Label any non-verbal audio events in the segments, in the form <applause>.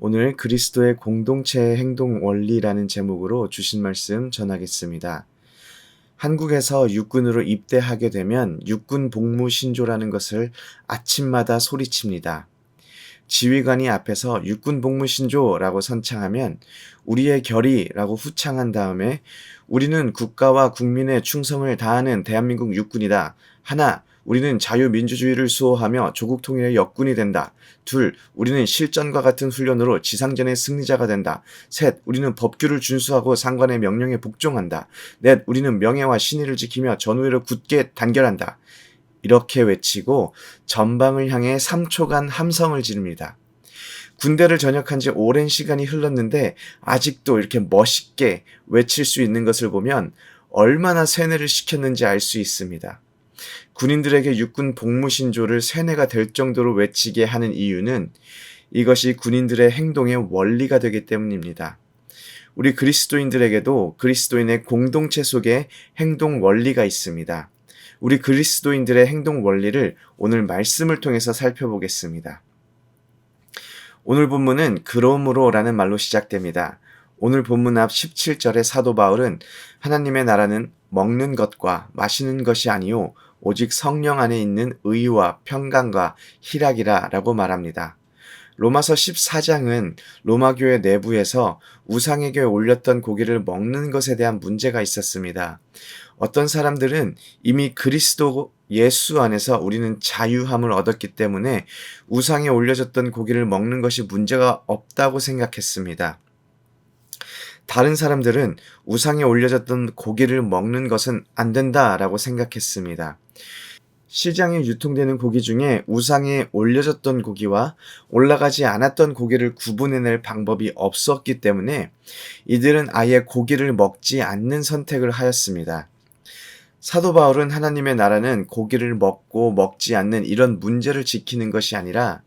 오늘 그리스도의 공동체 행동 원리라는 제목으로 주신 말씀 전하겠습니다. 한국에서 육군으로 입대하게 되면 육군 복무 신조라는 것을 아침마다 소리칩니다. 지휘관이 앞에서 육군 복무 신조라고 선창하면 우리의 결의라고 후창한 다음에 우리는 국가와 국민의 충성을 다하는 대한민국 육군이다. 하나, 우리는 자유민주주의를 수호하며 조국 통일의 역군이 된다. 둘, 우리는 실전과 같은 훈련으로 지상전의 승리자가 된다. 셋, 우리는 법규를 준수하고 상관의 명령에 복종한다. 넷, 우리는 명예와 신의를 지키며 전우회를 굳게 단결한다. 이렇게 외치고 전방을 향해 3초간 함성을 지릅니다. 군대를 전역한 지 오랜 시간이 흘렀는데 아직도 이렇게 멋있게 외칠 수 있는 것을 보면 얼마나 세뇌를 시켰는지 알 수 있습니다. 군인들에게 육군 복무 신조를 세뇌가 될 정도로 외치게 하는 이유는 이것이 군인들의 행동의 원리가 되기 때문입니다. 우리 그리스도인들에게도 그리스도인의 공동체 속에 행동 원리가 있습니다. 우리 그리스도인들의 행동 원리를 오늘 말씀을 통해서 살펴보겠습니다. 오늘 본문은 그러므로 라는 말로 시작됩니다. 오늘 본문 앞 17절의 사도 바울은 하나님의 나라는 먹는 것과 마시는 것이 아니요 오직 성령 안에 있는 의와 평강과 희락이라 라고 말합니다. 로마서 14장은 로마 교회 내부에서 우상에게 올렸던 고기를 먹는 것에 대한 문제가 있었습니다. 어떤 사람들은 이미 그리스도 예수 안에서 우리는 자유함을 얻었기 때문에 우상에 올려졌던 고기를 먹는 것이 문제가 없다고 생각했습니다. 다른 사람들은 우상에 올려졌던 고기를 먹는 것은 안 된다라고 생각했습니다. 시장에 유통되는 고기 중에 우상에 올려졌던 고기와 올라가지 않았던 고기를 구분해낼 방법이 없었기 때문에 이들은 아예 고기를 먹지 않는 선택을 하였습니다. 사도 바울은 하나님의 나라는 고기를 먹고 먹지 않는 이런 문제를 지키는 것이 아니라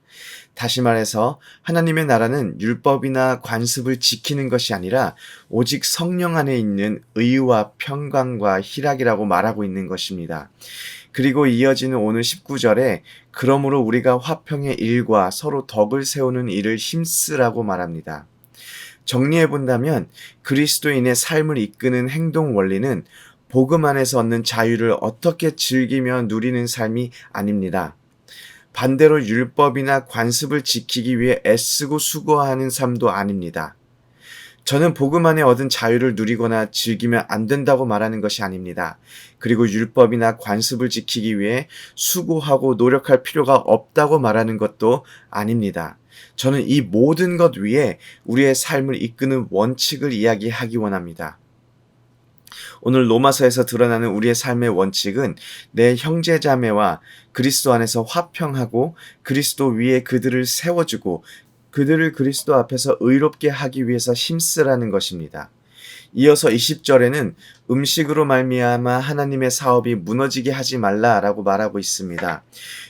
다시 말해서 하나님의 나라는 율법이나 관습을 지키는 것이 아니라 오직 성령 안에 있는 의와 평강과 희락이라고 말하고 있는 것입니다. 그리고 이어지는 오늘 19절에 그러므로 우리가 화평의 일과 서로 덕을 세우는 일을 힘쓰라고 말합니다. 정리해 본다면 그리스도인의 삶을 이끄는 행동 원리는 복음 안에서 얻는 자유를 어떻게 즐기며 누리는 삶이 아닙니다. 반대로 율법이나 관습을 지키기 위해 애쓰고 수고하는 삶도 아닙니다. 저는 복음 안에 얻은 자유를 누리거나 즐기면 안 된다고 말하는 것이 아닙니다. 그리고 율법이나 관습을 지키기 위해 수고하고 노력할 필요가 없다고 말하는 것도 아닙니다. 저는 이 모든 것 위에 우리의 삶을 이끄는 원칙을 이야기하기 원합니다. 오늘 로마서에서 드러나는 우리의 삶의 원칙은 내 형제 자매와 그리스도 안에서 화평하고 그리스도 위에 그들을 세워주고 그들을 그리스도 앞에서 의롭게 하기 위해서 힘쓰라는 것입니다. 이어서 20절에는 음식으로 말미암아 하나님의 사업이 무너지게 하지 말라라고 말하고 있습니다.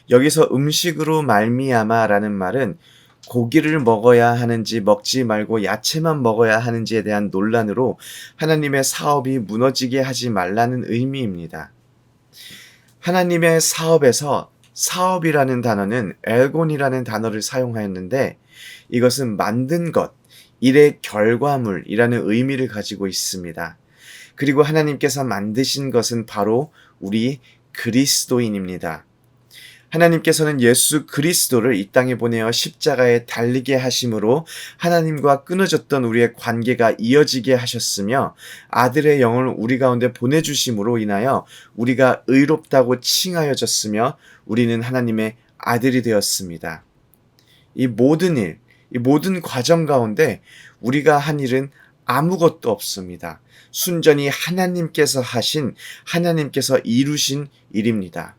여기서 음식으로 말미암아라는 말은 고기를 먹어야 하는지 먹지 말고 야채만 먹어야 하는지에 대한 논란으로 하나님의 사업이 무너지게 하지 말라는 의미입니다. 하나님의 사업에서 사업이라는 단어는 엘곤이라는 단어를 사용하였는데 이것은 만든 것, 일의 결과물이라는 의미를 가지고 있습니다. 그리고 하나님께서 만드신 것은 바로 우리 그리스도인입니다. 하나님께서는 예수 그리스도를 이 땅에 보내어 십자가에 달리게 하심으로 하나님과 끊어졌던 우리의 관계가 이어지게 하셨으며 아들의 영을 우리 가운데 보내주심으로 인하여 우리가 의롭다고 칭하여졌으며 우리는 하나님의 아들이 되었습니다. 이 모든 일, 이 모든 과정 가운데 우리가 한 일은 아무것도 없습니다. 순전히 하나님께서 하신, 하나님께서 이루신 일입니다.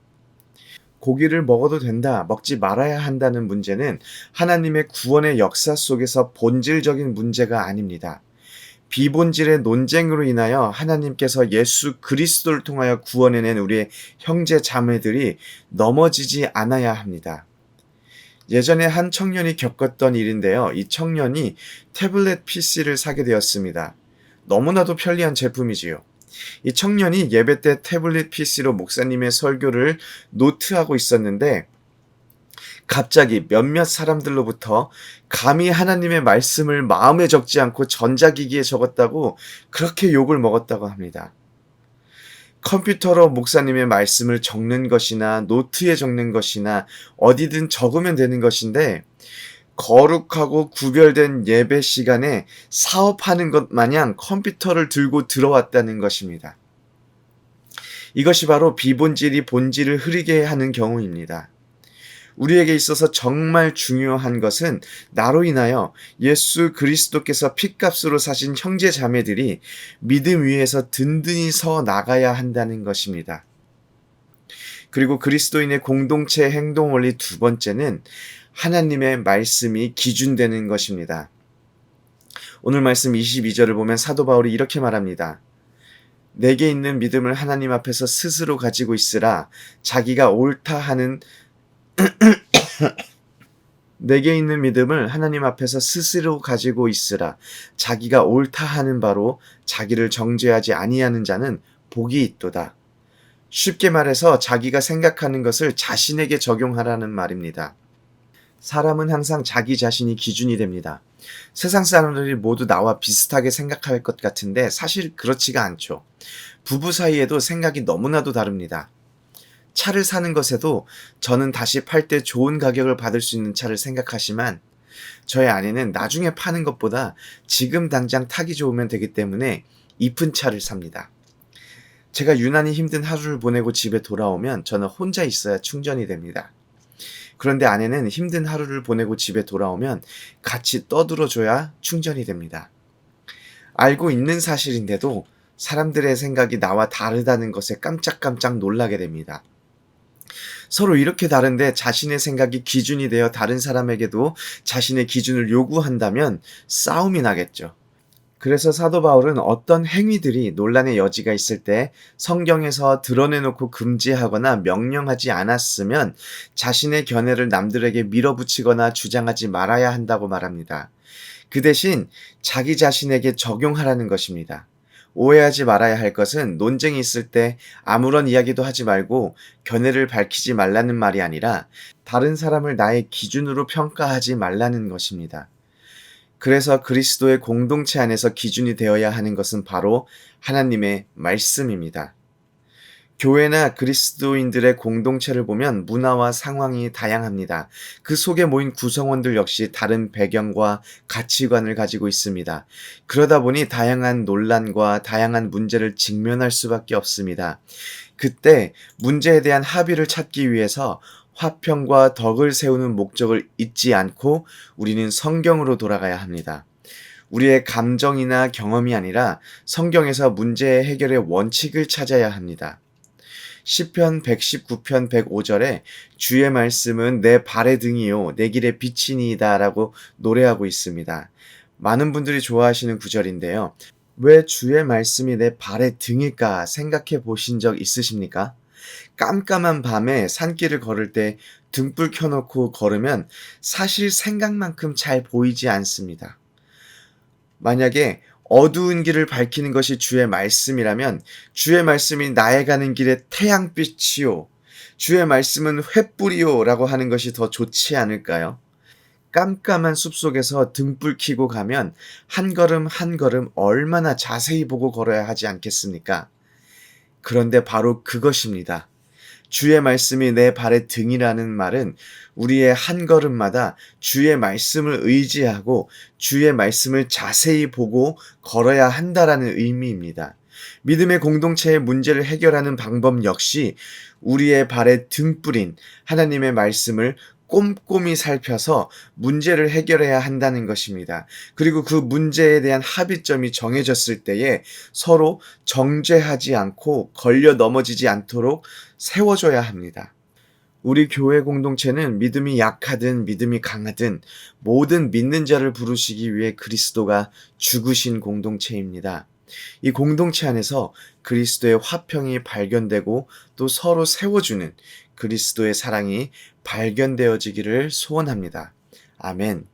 고기를 먹어도 된다, 먹지 말아야 한다는 문제는 하나님의 구원의 역사 속에서 본질적인 문제가 아닙니다. 비본질의 논쟁으로 인하여 하나님께서 예수 그리스도를 통하여 구원해낸 우리의 형제 자매들이 넘어지지 않아야 합니다. 예전에 한 청년이 겪었던 일인데요. 이 청년이 태블릿 PC를 사게 되었습니다. 너무나도 편리한 제품이지요. 이 청년이 예배 때 태블릿 PC로 목사님의 설교를 노트하고 있었는데 갑자기 몇몇 사람들로부터 감히 하나님의 말씀을 마음에 적지 않고 전자기기에 적었다고 그렇게 욕을 먹었다고 합니다. 컴퓨터로 목사님의 말씀을 적는 것이나 노트에 적는 것이나 어디든 적으면 되는 것인데 거룩하고 구별된 예배 시간에 사업하는 것 마냥 컴퓨터를 들고 들어왔다는 것입니다. 이것이 바로 비본질이 본질을 흐리게 하는 경우입니다. 우리에게 있어서 정말 중요한 것은 나로 인하여 예수 그리스도께서 핏값으로 사신 형제 자매들이 믿음 위에서 든든히 서 나가야 한다는 것입니다. 그리고 그리스도인의 공동체 행동 원리 두 번째는 하나님의 말씀이 기준되는 것입니다. 오늘 말씀 22절을 보면 사도 바울이 이렇게 말합니다. 내게 있는 믿음을 하나님 앞에서 스스로 가지고 있으라 자기가 옳다 하는 <coughs> 내게 있는 믿음을 하나님 앞에서 스스로 가지고 있으라 자기가 옳다 하는 바로 자기를 정죄하지 아니하는 자는 복이 있도다. 쉽게 말해서 자기가 생각하는 것을 자신에게 적용하라는 말입니다. 사람은 항상 자기 자신이 기준이 됩니다. 세상 사람들이 모두 나와 비슷하게 생각할 것 같은데 사실 그렇지가 않죠. 부부 사이에도 생각이 너무나도 다릅니다. 차를 사는 것에도 저는 다시 팔 때 좋은 가격을 받을 수 있는 차를 생각하지만 저의 아내는 나중에 파는 것보다 지금 당장 타기 좋으면 되기 때문에 이쁜 차를 삽니다. 제가 유난히 힘든 하루를 보내고 집에 돌아오면 저는 혼자 있어야 충전이 됩니다. 그런데 아내는 힘든 하루를 보내고 집에 돌아오면 같이 떠들어줘야 충전이 됩니다. 알고 있는 사실인데도 사람들의 생각이 나와 다르다는 것에 깜짝깜짝 놀라게 됩니다. 서로 이렇게 다른데 자신의 생각이 기준이 되어 다른 사람에게도 자신의 기준을 요구한다면 싸움이 나겠죠. 그래서 사도 바울은 어떤 행위들이 논란의 여지가 있을 때 성경에서 드러내놓고 금지하거나 명령하지 않았으면 자신의 견해를 남들에게 밀어붙이거나 주장하지 말아야 한다고 말합니다. 그 대신 자기 자신에게 적용하라는 것입니다. 오해하지 말아야 할 것은 논쟁이 있을 때 아무런 이야기도 하지 말고 견해를 밝히지 말라는 말이 아니라 다른 사람을 나의 기준으로 평가하지 말라는 것입니다. 그래서 그리스도의 공동체 안에서 기준이 되어야 하는 것은 바로 하나님의 말씀입니다. 교회나 그리스도인들의 공동체를 보면 문화와 상황이 다양합니다. 그 속에 모인 구성원들 역시 다른 배경과 가치관을 가지고 있습니다. 그러다 보니 다양한 논란과 다양한 문제를 직면할 수밖에 없습니다. 그때 문제에 대한 합의를 찾기 위해서 화평과 덕을 세우는 목적을 잊지 않고 우리는 성경으로 돌아가야 합니다. 우리의 감정이나 경험이 아니라 성경에서 문제 해결의 원칙을 찾아야 합니다. 시편 119편 105절에 주의 말씀은 내 발의 등이요 내 길의 빛이니이다라고 노래하고 있습니다. 많은 분들이 좋아하시는 구절인데요. 왜 주의 말씀이 내 발의 등일까 생각해 보신 적 있으십니까? 깜깜한 밤에 산길을 걸을 때 등불 켜놓고 걸으면 사실 생각만큼 잘 보이지 않습니다. 만약에 어두운 길을 밝히는 것이 주의 말씀이라면 주의 말씀이 나의 가는 길에 태양빛이요. 주의 말씀은 횃불이요. 라고 하는 것이 더 좋지 않을까요? 깜깜한 숲속에서 등불 켜고 가면 한 걸음 한 걸음 얼마나 자세히 보고 걸어야 하지 않겠습니까? 그런데 바로 그것입니다. 주의 말씀이 내 발의 등이라는 말은 우리의 한 걸음마다 주의 말씀을 의지하고 주의 말씀을 자세히 보고 걸어야 한다라는 의미입니다. 믿음의 공동체의 문제를 해결하는 방법 역시 우리의 발에 등불인 하나님의 말씀을 꼼꼼히 살펴서 문제를 해결해야 한다는 것입니다. 그리고 그 문제에 대한 합의점이 정해졌을 때에 서로 정죄하지 않고 걸려 넘어지지 않도록 세워줘야 합니다. 우리 교회 공동체는 믿음이 약하든 믿음이 강하든 모든 믿는 자를 부르시기 위해 그리스도가 죽으신 공동체입니다. 이 공동체 안에서 그리스도의 화평이 발견되고 또 서로 세워주는 그리스도의 사랑이 발견되어지기를 소원합니다. 아멘.